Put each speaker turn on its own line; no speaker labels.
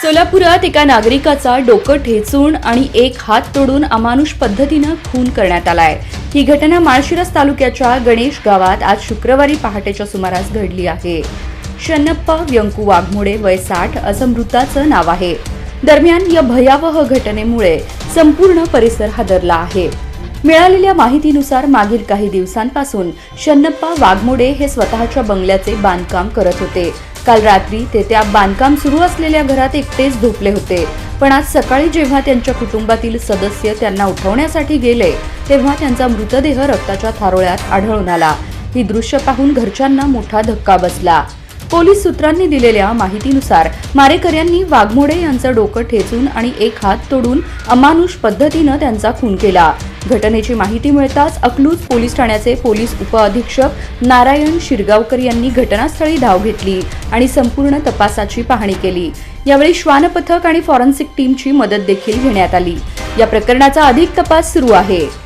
सोलापुरात एका नागरिकाचा डोकं ठेचून आणि एक हात तोडून अमानुष पद्धतीनं खून करण्यात आलाय. ही घटना माळशिरस तालुक्याच्या गणेश गावात आज शुक्रवारी पहाटेच्या सुमारास घडली आहे. शन्नप्पा व्यंकू वाघमोडे वय साठ असं मृताचं नाव आहे. दरम्यान या भयावह घटनेमुळे संपूर्ण परिसर हादरला आहे. मिळालेल्या माहितीनुसार मागील काही दिवसांपासून शन्नप्पा वाघमोडे हे स्वतःच्या बंगल्याचे बांधकाम करत होते. काल रात्री ते त्या बांधकाम सुरू असलेल्या घरात एकटेच झोपले होते. पण आज सकाळी जेव्हा त्यांच्या कुटुंबातील सदस्य त्यांना उठवण्यासाठी गेले तेव्हा त्यांचा मृतदेह रक्ताच्या थारोळ्यात आढळून आला. ही दृश्य पाहून घरच्यांना मोठा धक्का बसला. पोलीस सूत्रांनी दिलेल्या माहितीनुसार मारेकऱ्यांनी वाघमोडे यांचं डोकं ठेचून आणि एक हात तोडून अमानुष पद्धतीनं त्यांचा खून केला. घटनेची माहिती मिळताच अकलूज पोलीस ठाण्याचे पोलीस उपअधीक्षक नारायण शिरगावकर यांनी घटनास्थळी धाव घेतली आणि संपूर्ण तपासाची पाहणी केली. यावेळी श्वान पथक आणि फॉरेन्सिक टीमची मदत देखील घेण्यात आली. या प्रकरणाचा अधिक तपास सुरू आहे.